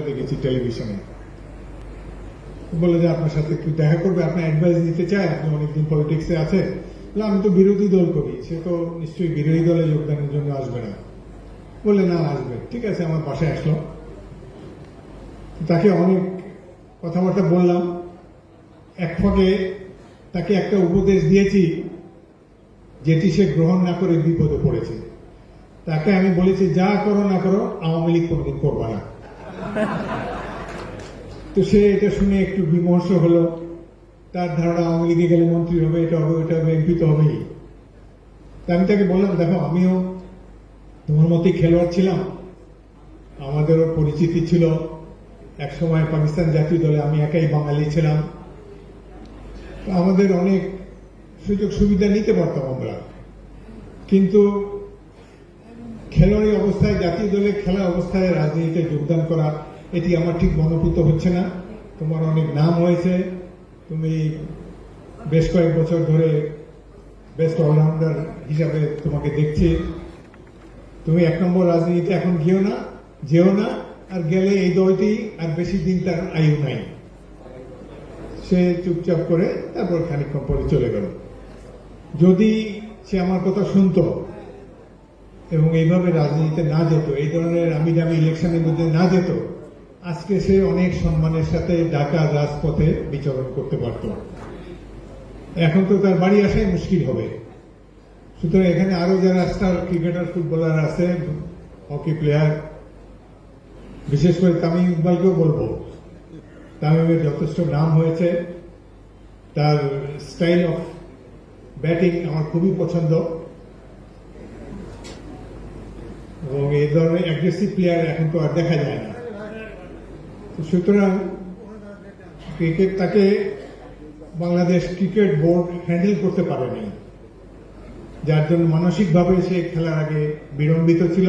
দেখেছি টেলিভিশনে বলে যে আপনার সাথে একটু দেখা করবে আপনার অ্যাডভাইস নিতে চায়, আপনি অনেকদিন পলিটিক্সে আছে আমি তো বিরোধী দল করি, সে তো নিশ্চয়ই বিরোধী দলে যোগদানের জন্য আসবে না। বলে, না, আসবে। ঠিক আছে, আমার পাশে আসলো। তাকে অনেক কথাবার্তা বললাম। এক ফাঁকে তাকে একটা উপদেশ দিয়েছি, যেটি সে গ্রহণ না করে বিপদে পড়েছে। তাকে আমি বলেছি, যা করো না করো, আওয়ামী লীগ কোনোদিন করবা না। তো সে এটা শুনে একটু বিমর্ষ হলো। তার ধারণা আওয়ামী লীগে গেলে মন্ত্রী হবে, এটা হবে ওটা হবে, এমপি তো হবেই। তা আমি তাকে বললাম, দেখো, আমিও তোমার মতোই খেলোয়াড় ছিলাম। আমাদেরও পরিচিতি ছিল। এক সময় পাকিস্তান জাতীয় দলে আমি একাই বাঙালি ছিলাম। আমাদের অনেক সুযোগ সুবিধা নিতে পারতাম আমরা। কিন্তু খেলোয়াড়ি অবস্থায়, জাতীয় দলে খেলা অবস্থায় রাজনীতিতে যোগদান করা, এটি আমার ঠিক মনোভূত হচ্ছে না। তোমার অনেক নাম হয়েছে। তুমি বেশ কয়েক বছর ধরে বেস্ট অলরাউন্ডার হিসাবে তোমাকে দেখছি। তুমি এক নম্বর রাজনীতিতে এখন গিয়েও না, যেও না, আর গেলে এই দলটি আর বেশি দিন তার আয়ু নাই। সে চুপচাপ করে তারপর খানিকক্ষণ পরে চলে গেল। যদি সে আমার কথা শুনতো এবং এইভাবে রাজনীতিতে না যেত, এই ধরনের আমি দামি ইলেকশনের মধ্যে না যেত, আজকে সে অনেক সম্মানের সাথে ঢাকা রাজপথে বিচরণ করতে পারত। এখন তো তার বাড়ি আসাই মুশকিল হবে। সুতরাং এখানে আরও যারা স্টার ক্রিকেটার, ফুটবলার আছে, হকি প্লেয়ার, বিশেষ করে তামিম ইকবালকেও বলব, তামিমের যথেষ্ট নাম হয়েছে। তার স্টাইল অফ ব্যাটিং আমার খুবই পছন্দ। এবং এই ধরনের অ্যাগ্রেসিভ প্লেয়ার এখন তো আর দেখা যায় না। সুতরাং ক্রিকেট তাকে বাংলাদেশ ক্রিকেট বোর্ড হ্যান্ডেল করতে পারেনি। যার জন্য মানসিকভাবে সে খেলার আগে বিলম্বিত ছিল।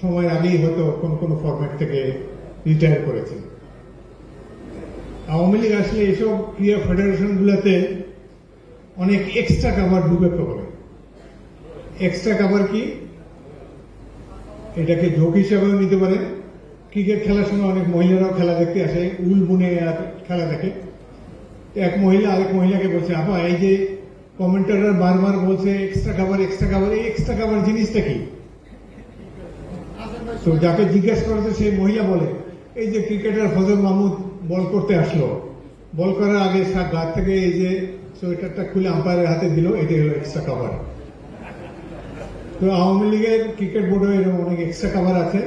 সময়ের আগেই হয়তো কোন কোন ফরম্যাট থেকে রিটায়ার করেছে। আওয়ামী লীগ আসলে এসব ক্রিয়া ফেডারেশনগুলোতে অনেক এক্সট্রা কাভার ঢুকে পড়ে। এক্সট্রা কাভার কি? এটাকে যোগ হিসাবেও নিতে পারে। ক্রিকেট খেলার সময় অনেক মহিলারাও খেলা দেখতে আসে, উল বুনে খেলা দেখে। এক মহিলা আরেক মহিলাকে বলছে, আপা, এই যে কমেন্টাররা বারবার বলছে এক্সট্রা কাভার এক্সট্রা কাভার এই এক্সট্রা কাভার জিনিসটা কি? তো যাকে জিজ্ঞেস করেছে, সেই মহিলা বলে, এই যে ক্রিকেটার ফজল মাহমুদ বল করতে আসলো। বল করার আগে গা থেকে এই যে সোয়েটারটা খুলে আম্পায়ারের হাতে দিল, এটাই হলো এক্সট্রা কাভার তো আওয়ামী লীগের ক্রিকেট বোর্ডে এরকম অনেক এক্সট্রা কাভার আছে।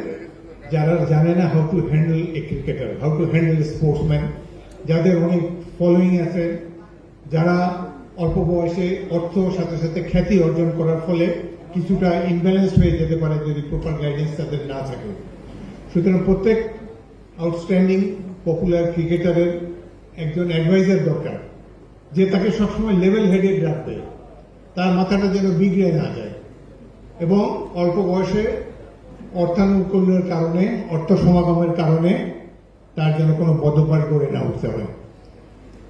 যারা জানে না how to handle a cricketer how to handle sportsman যাদের অনেক ফলোয়িং আছে, যারা অল্প বয়সে অর্থ সাথে সাথে খ্যাতি অর্জন করার ফলে কিছুটা ইনব্যালেন্স হয়ে যেতে পারে যদি প্রপার গাইডেন্স তাদের না থাকে। সুতরাং প্রত্যেক আউটস্ট্যান্ডিং পপুলার ক্রিকেটারের একজন অ্যাডভাইজার দরকার, যে তাকে সবসময় লেভেল হেডেড রাখবে। তার মাথাটা যেন বিগড়ে না যায়। এবং অল্প বয়সে অর্থানুকূলের কারণে, অর্থ সমাগমের কারণে তার যেন কোনো বদপার করে না উঠতে হয়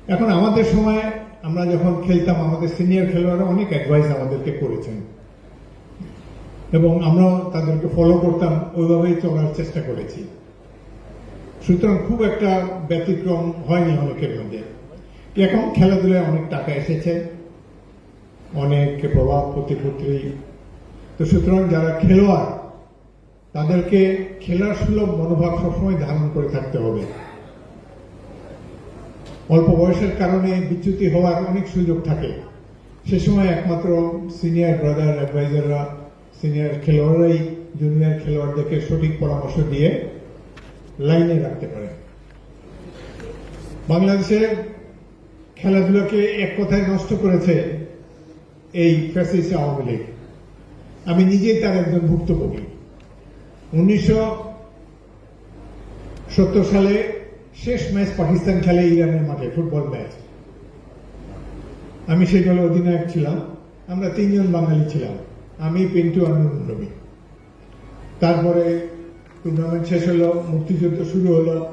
এখন আমাদের সময় আমরা যখন খেলতাম, আমাদের সিনিয়র খেলোয়াড়রা অনেক অ্যাডভাইস আমাদেরকে করেছেন। এবং আমরাও তাদেরকে ফলো করতাম, ওইভাবেই চলার চেষ্টা করেছি। সুতরাং খুব একটা ব্যতিক্রম হয়নি অনেকের মধ্যে। এখন খেলাধুলায় অনেক টাকা এসেছে, অনেক প্রভাব, প্রতিপত্তি তো সুতরাং যারা খেলোয়াড়, তাদেরকে খেলার সুলভ মনোভাব সবসময় ধারণ করে থাকতে হবে। অল্প বয়সের কারণে বিচ্যুতি হওয়ার অনেক সুযোগ থাকে। সে সময় একমাত্র সিনিয়র ব্রাদার অ্যাডভাইজাররা সিনিয়র খেলোয়াড়রাই জুনিয়র খেলোয়াড়দেরকে সঠিক পরামর্শ দিয়ে লাইনে রাখতে পারে। বাংলাদেশের খেলাধুলাকে এক কথায় নষ্ট করেছে এই ফ্যাসিস্ট আওয়ামী লীগ। আমি নিজেই তার একজন ভুক্তভোগী। উনিশশো সত্তর সালে শেষ ম্যাচ পাকিস্তান খেলে ইরানের মাঠে ফুটবল ম্যাচ। আমি সেই দলের অধিনায়ক ছিলাম। আমরা তিনজন বাঙালি ছিলাম। আমি, পিন্টু আর নবী। তারপরে টুর্নামেন্ট শেষ হলো, মুক্তিযুদ্ধ শুরু হলো।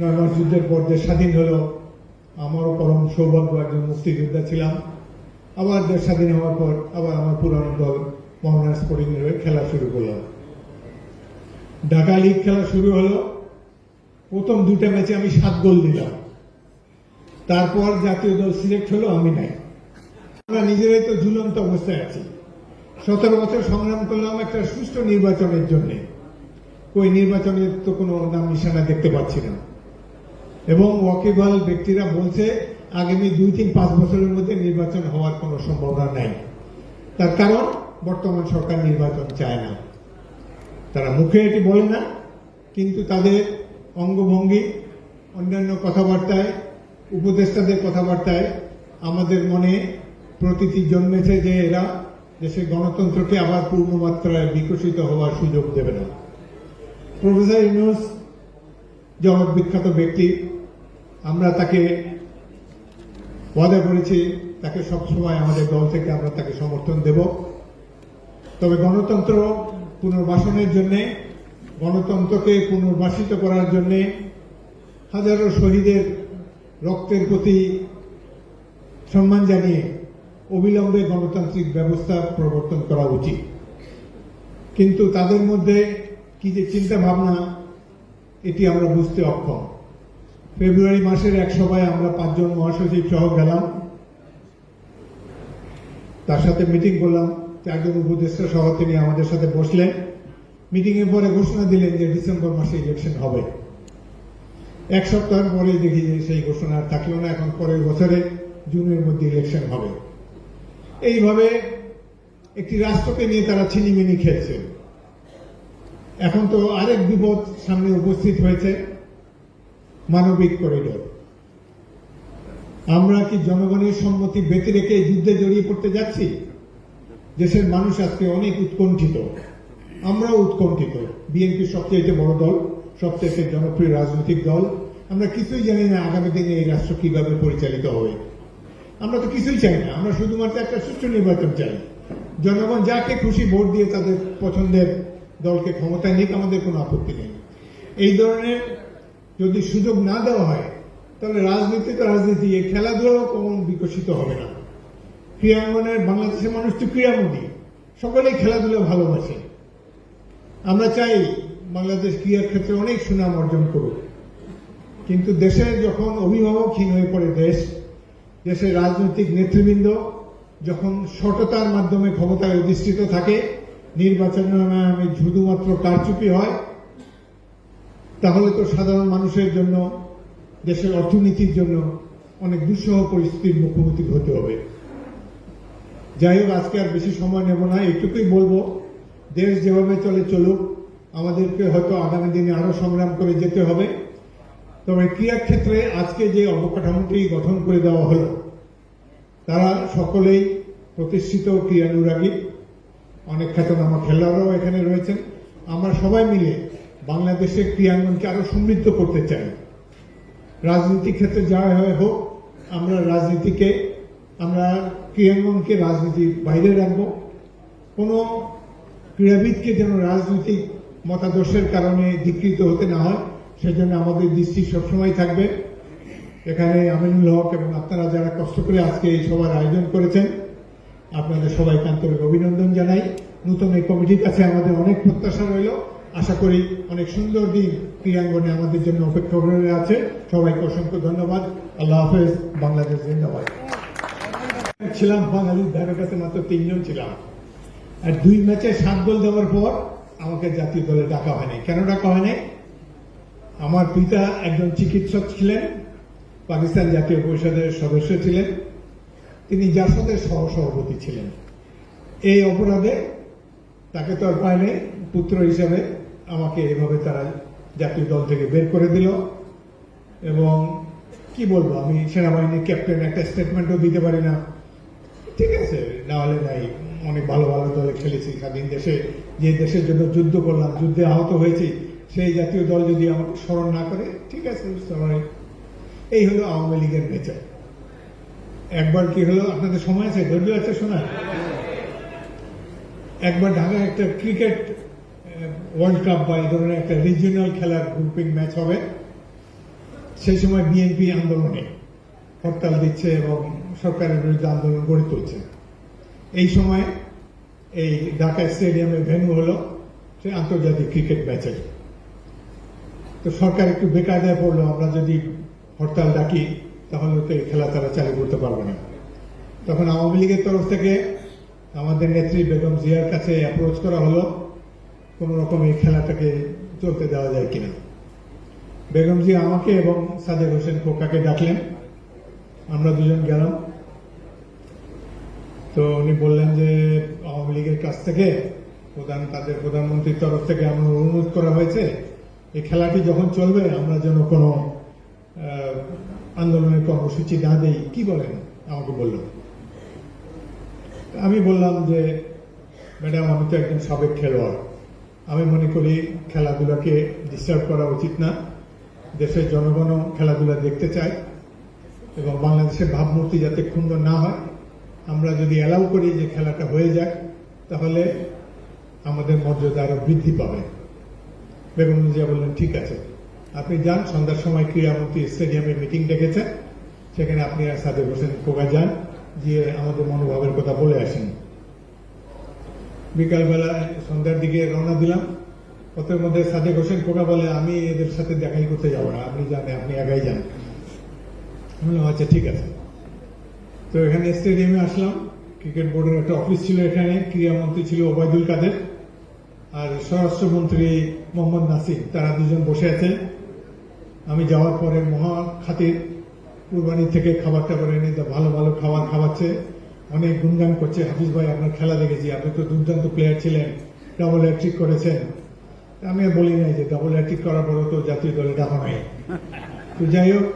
নয় মাস যুদ্ধের পর দেশ স্বাধীন হলো। আমারও পরম সৌভাগ্য একজন মুক্তিযোদ্ধা ছিলাম। আবার দেশ স্বাধীন হওয়ার পর আবার আমার পুরানো দল মোহনবাগান স্পোর্টিং হয়ে খেলা শুরু করলাম ঢাকা লিগ খেলা শুরু হলো। প্রথম দুটা ম্যাচে আমি সাত গোল দিলাম। তারপর জাতীয় দল সিলেক্ট হলো আমি নাই। আমরা নিজেরাই তো ঝুলন্ত অবস্থায় আছি। সতেরো বছর সংগ্রাম করলাম একটা সুষ্ঠু নির্বাচনের জন্য। ওই নির্বাচনের তো কোনো নাম নিশানা দেখতে পাচ্ছি না। এবং ওয়াকিবহাল ব্যক্তিরা বলছে, আগামী দুই তিন পাঁচ বছরের মধ্যে নির্বাচন হওয়ার কোনো সম্ভাবনা নাই। তার কারণ বর্তমান সরকার নির্বাচন চায় না। তারা মুখে এটি বলে না, কিন্তু তাদের অঙ্গভঙ্গি, অন্যান্য কথাবার্তায়, উপদেষ্টাদের কথাবার্তায় আমাদের মনে প্রতীতি জন্মেছে যে এরা দেশের গণতন্ত্রকে আবার পূর্ণমাত্রায় বিকশিত হওয়ার সুযোগ দেবে না। প্রফেসর ইউনুস জগৎ বিখ্যাত ব্যক্তি, আমরা তাকে ওয়াদা করেছি, তাকে সবসময় আমাদের দল থেকে আমরা তাকে সমর্থন দেব। তবে গণতন্ত্র পুনর্বাসনের জন্য, গণতন্ত্রকে পুনর্বাসিত করার জন্য হাজারো শহীদের রক্তের প্রতি সম্মান জানিয়ে অবিলম্বে গণতান্ত্রিক ব্যবস্থা প্রবর্তন করা উচিত। কিন্তু তাদের মধ্যে কি যে চিন্তা ভাবনা এটি আমরা বুঝতে অক্ষম। ফেব্রুয়ারি মাসের এক সভায় আমরা পাঁচজন মহাসচিব সহ গেলাম। তার সাথে মিটিং করলাম। চারজন উপদেষ্টা সহ তিনি আমাদের সাথে বসলেন। মিটিং এর পরে ঘোষণা দিলেন যে ডিসেম্বর মাসে ইলেকশন হবে। এক সপ্তাহ পরে দেখি যে সেই ঘোষণা থাকল না। এখন পরের বছরে জুনের মধ্যে ইলেকশন হবে। এইভাবে একটি রাষ্ট্রকে নিয়ে তারা ছিনিমিনি খেলছে। এখন তো আরেক বিপদ সামনে উপস্থিত হয়েছে, মানবিক করিডোর। আমরা কি জনগণের সম্মতি বেঁধে রেখে যুদ্ধে জড়িয়ে পড়তে যাচ্ছি? দেশের মানুষ আজকে অনেক উৎকণ্ঠিত। আমরাও উৎকণ্ঠিত। বিএনপি সবচেয়ে বড় দল সবচেয়ে জনপ্রিয় রাজনৈতিক দল। আমরা কিছুই জানি না আগামী দিনে এই রাষ্ট্র কীভাবে পরিচালিত হবে। আমরা তো কিছুই চাই না। আমরা শুধুমাত্র একটা সুষ্ঠু নির্বাচন চাই। জনগণ যাকে খুশি ভোট দিয়ে তাদের পছন্দের দলকে ক্ষমতায় নিক, আমাদের কোনো আপত্তি নেই। এই ধরনের যদি সুযোগ না দেওয়া হয়, তাহলে রাজনীতি তো রাজনীতি। এই খেলাধুলাও কমন বিকশিত হবে না। ক্রীড়াঙ্গনের বাংলাদেশের মানুষ তো ক্রীড়ামোদী সকলেই খেলাধুলা ভালোবাসে। আমরা চাই বাংলাদেশ ক্রীড়ার ক্ষেত্রে অনেক সুনাম অর্জন করুক। কিন্তু দেশের যখন অভিভাবকহীন হয়ে পড়ে দেশ, দেশের রাজনৈতিক নেতৃবৃন্দ যখন সততার মাধ্যমে ক্ষমতায় অধিষ্ঠিত থাকে নির্বাচনের নামে শুধুমাত্র কারচুপি হয়, তাহলে তো সাধারণ মানুষের জন্য, দেশের অর্থনীতির জন্য অনেক দুঃসহ পরিস্থিতির মুখোমুখি হতে হবে। যাই হোক, আজকে আর বেশি সময় নেব না এটুকুই বলব। দেশ যেভাবে চলে চলুক, আমাদেরকে হয়তো আগামী দিনে আরও সংগ্রাম করে যেতে হবে। তবে ক্রীড়া ক্ষেত্রে আজকে যে অবকাঠামোটি গঠন করে দেওয়া হলো, তারা সকলেই প্রতিষ্ঠিত ক্রীড়ানুরাগী। অনেক খ্যাতনামা খেলোয়াড়রাও এখানে রয়েছেন। আমরা সবাই মিলে বাংলাদেশের ক্রীড়াঙ্গনকে আরও সমৃদ্ধ করতে চাই। রাজনীতি ক্ষেত্রে যা হয় হোক, আমরা রাজনীতিকে আমরা ক্রীড়াঙ্গনকে রাজনীতির বাইরে রাখব। কোনো ক্রীড়াবিদকে যেন রাজনৈতিক মতাদর্শের কারণে ধিকৃত হতে না হয়, সেজন্য আমাদের দৃষ্টি সবসময় থাকবে। এখানে আমিনুল হক এবং আপনারা যারা কষ্ট করে আজকে এই সভার আয়োজন করেছেন, আপনাদের সবাইকে আন্তরিক অভিনন্দন জানাই। নতুন এই কমিটির কাছে আমাদের অনেক প্রত্যাশা রইল। আশা করি অনেক সুন্দর দিন ক্রীড়াঙ্গনে আমাদের জন্য অপেক্ষা করে আছে। সবাইকে অসংখ্য ধন্যবাদ। আল্লাহ হাফেজ। বাংলাদেশ জিন্দাবাদ। ছিলাম বাঙালির ধারে কাছে মাত্র তিনজন ছিলাম। আর দুই ম্যাচে সাত গোল দেওয়ার পর আমাকে জাতীয় দলে ডাকা হয়নি। কেন ডাকা হয়নি? আমার পিতা একজন চিকিৎসক ছিলেন, পাকিস্তান জাতীয় পরিষদের সদস্য ছিলেন। তিনি জাসদের সহ সভাপতি ছিলেন। এই অপরাধে তাকে তো আর পায়নি পুত্র হিসাবে আমাকে এভাবে তারা জাতীয় দল থেকে বের করে দিল। এবং কি বলব, আমি সেনাবাহিনীর ক্যাপ্টেন একটা স্টেটমেন্টও দিতে পারি না। ঠিক আছে, না হলে নাই অনেক ভালো ভালো দলে খেলেছি। স্বাধীন দেশে, যে দেশের জন্য যুদ্ধ করলাম, যুদ্ধে আহত হয়েছি, সেই জাতীয় দল যদি আমাকে স্মরণ না করে, ঠিক আছে এই হলো আওয়ামী লীগের নেচার একবার কি হলো, আপনাদের সময় আছে? ধৈর্য আছে শোনা একবার ঢাকায় একটা ক্রিকেট ওয়ার্ল্ড কাপ বা এই ধরনের একটা রিজিওনাল খেলার গ্রুপিং ম্যাচ হবে। সেই সময় বিএনপি আন্দোলনে হরতাল দিচ্ছে এবং সরকারের বিরুদ্ধে আন্দোলন গড়ে তুলছে। এই সময় এই ঢাকা স্টেডিয়ামে ভেন্যু হলো সে আন্তর্জাতিক ক্রিকেট ম্যাচের তো সরকার একটু বেকায়দায় পড়ল, আমরা যদি হরতাল ডাকি, তাহলে তো এই খেলা তারা চালু করতে পারবে না। তখন আওয়ামী লীগের তরফ থেকে আমাদের নেত্রী বেগম জিয়ার কাছে অ্যাপ্রোচ করা হলো, কোন রকম এই খেলাটাকে চলতে দেওয়া যায় কিনা। বেগম জিয়া আমাকে এবং সাদেক হোসেন খোকাকে ডাকলেন। আমরা দুজন গেলাম। তো উনি বললেন যে, আওয়ামী লীগের কাছ থেকে প্রধান, তাদের প্রধানমন্ত্রীর তরফ থেকে আমরা অনুরোধ করা হয়েছে, এই খেলাটি যখন চলবে, আমরা যেন কোনো আন্দোলনের কর্মসূচি না দেই। কি বলেন? আমাকে বলল। আমি বললাম যে, ম্যাডাম, আমি তো একজন সাবেক খেলোয়াড়। আমি মনে করি খেলাধুলাকে ডিস্টার্ব করা উচিত না। দেশের জনগণও খেলাধুলা দেখতে চায় এবং বাংলাদেশের ভাবমূর্তি যাতে ক্ষুণ্ণ না হয় আমরা যদি অ্যালাউ করি যে খেলাটা হয়ে যাক, তাহলে আমাদের মর্যাদা আরও বৃদ্ধি পাবে। বেগম জিয়া বললেন, ঠিক আছে। আপনি যান, সন্ধ্যার সময় ক্রীড়ামন্ত্রী স্টেডিয়ামে মিটিং ডেকেছেন। সেখানে আপনি আর সাদেক হোসেন কোকা যান, গিয়ে আমাদের মনোভাবের কথা বলে আসেন। বিকালবেলা সন্ধ্যার দিকে রওনা দিলাম। পথের মধ্যে সাদেক হোসেন কোকা বলে, আমি এদের সাথে দেখাই করতে যাব না। আপনি জানেন আপনি একাই যান। আচ্ছা ঠিক আছে। তো এখানে স্টেডিয়ামে আসলাম। ক্রিকেট বোর্ডের একটা অফিস ছিল এখানে ক্রীড়ামন্ত্রী ছিল ওবায়দুল কাদের আর স্বরাষ্ট্রমন্ত্রী মোহাম্মদ নাসির। তারা দুজন বসে আছেন। আমি যাওয়ার পরে মহা খাতির কুরবানি থেকে খাবার টাবার এনে ভালো ভালো খাবার খাওয়াচ্ছে। অনেক গুণগান করছে। হাফিজ ভাই, আপনার খেলা দেখেছি। আপনি তো দুর্দান্ত প্লেয়ার ছিলেন। ডাবল হ্যাট্রিক করেছেন। আমি বলি নাই যে ডাবল হ্যাট্রিক করার পরেও তো জাতীয় দলে ডাকা নাই তো যাই হোক,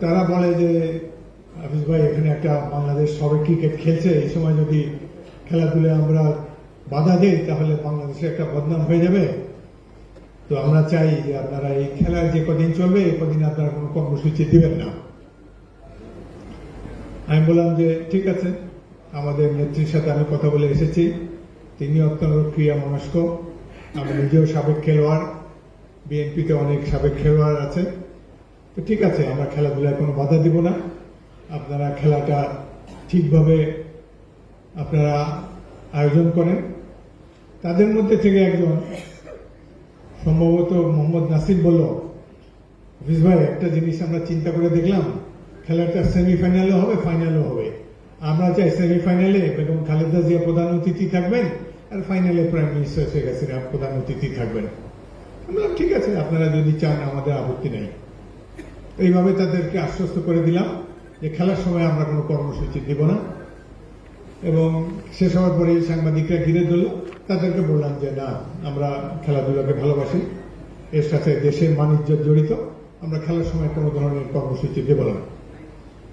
তারা বলে যে হাফিজ ভাই, এখানে একটা বাংলাদেশ সবাই ক্রিকেট খেলছে। এই সময় যদি খেলাধুলায় আমরা বাধা দেই, তাহলে বাংলাদেশে একটা বদনাম হয়ে যাবে। তো আমরা চাই যে আপনারা এই খেলার যে কদিন চলবে, এই কদিন আপনারা কোনো কর্মসূচি দিবেন না। আমি বললাম যে, ঠিক আছে, আমাদের নেত্রীর সাথে আমি কথা বলে এসেছি। তিনি অত্যন্ত ক্রিয়া মনস্ক আমি নিজেও সাবেক খেলোয়াড়। বিএনপিতে অনেক সাবেক খেলোয়াড় আছে। তো ঠিক আছে, আমরা খেলাধুলায় কোনো বাধা দিব না। আপনারা খেলাটা ঠিকভাবে আপনারা আয়োজন করেন। তাদের মধ্যে থেকে একজন সম্ভবত মোহাম্মদ নাসির বলল হাফিজ ভাই, একটা জিনিস আমরা চিন্তা করে দেখলাম, খেলাটা সেমিফাইনালও হবে, ফাইনালও হবে। আমরা চাই সেমিফাইনালে বেগম খালেদা জিয়া প্রধান অতিথি থাকবেন আর ফাইনালে প্রাইম মিনিস্টার শেখ হাসিনা প্রধান অতিথি থাকবেন। আমরা ঠিক আছে, আপনারা যদি চান, আমাদের আপত্তি নেই। এইভাবে তাদেরকে আশ্বস্ত করে দিলাম। যে খেলার সময় আমরা কোনো কর্মসূচি দেব না। এবং শেষ হওয়ার পরে সাংবাদিকরা ঘিরে ধরল তাদেরকে বললাম যে, না, আমরা খেলাধুলাকে ভালোবাসি। এর সাথে দেশের বাণিজ্য জড়িত। আমরা খেলার সময় কোনো ধরনের কর্মসূচি দেব না।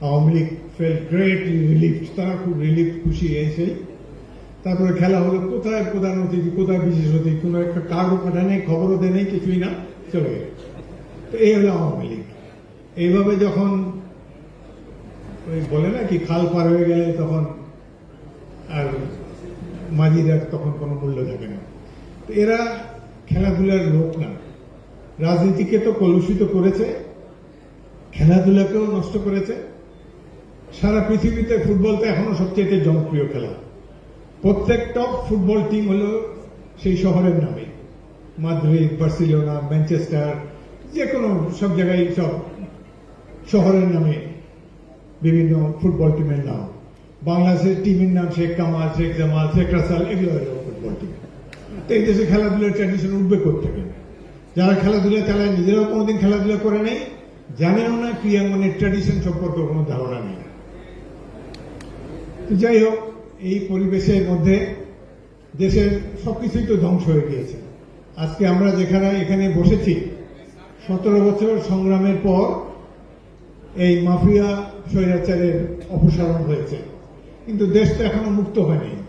Awami League fail great relief তারা খুব রিলিফ খুশি এসে তারপরে খেলা হলো, কোথায় প্রধান অতিথি, কোথায় বিশেষ অতিথি? কোনো একটা কার্ডও পাঠায় নেই, খবরও দেয় নেই, কিছুই না, চলে গেল। তো এই হলো আওয়ামী লীগ। এইভাবে যখন ওই বলে না কি, খাল পার হয়ে গেলে তখন আর মাঝিদের তখন কোনো মূল্য থাকে না। তো এরা খেলাধুলার লোক না। রাজনীতিকে তো কলুষিত করেছে, খেলাধুলাকেও নষ্ট করেছে। সারা পৃথিবীতে ফুটবল তো এখনও সবচেয়ে জনপ্রিয় খেলা। প্রত্যেক টপ ফুটবল টিম হলো সেই শহরের নামে। মাদ্রিদ, বার্সিলোনা, ম্যানচেস্টার যে কোনো সব জায়গায় সব শহরের নামে। বিভিন্ন ফুটবল টিমের নাম। বাংলাদেশের টিমের নাম শেখ কামাল, শেখ জামাল, শেখ রাসাল, এগুলো ফুটবল টিম তো এই দেশে খেলাধুলার ট্র্যাডিশন উঠবে থেকে। যারা খেলাধুলা চালায়, নিজেরাও কোনোদিন খেলাধুলা করে নেই। জানেও না ক্রিয়াঙ্গনের ট্র্যাডিশন সম্পর্কে কোনো ধারণা নেই। যাই হোক, এই পরিবেশের মধ্যে দেশের সবকিছুই তো ধ্বংস হয়ে গিয়েছে। আজকে আমরা যেখানে, এখানে বসেছি, সতেরো বছর সংগ্রামের পর এই মাফিয়া স্বৈরাচারের অপসারণ হয়েছে। কিন্তু দেশ তো এখনও মুক্ত হয়নি।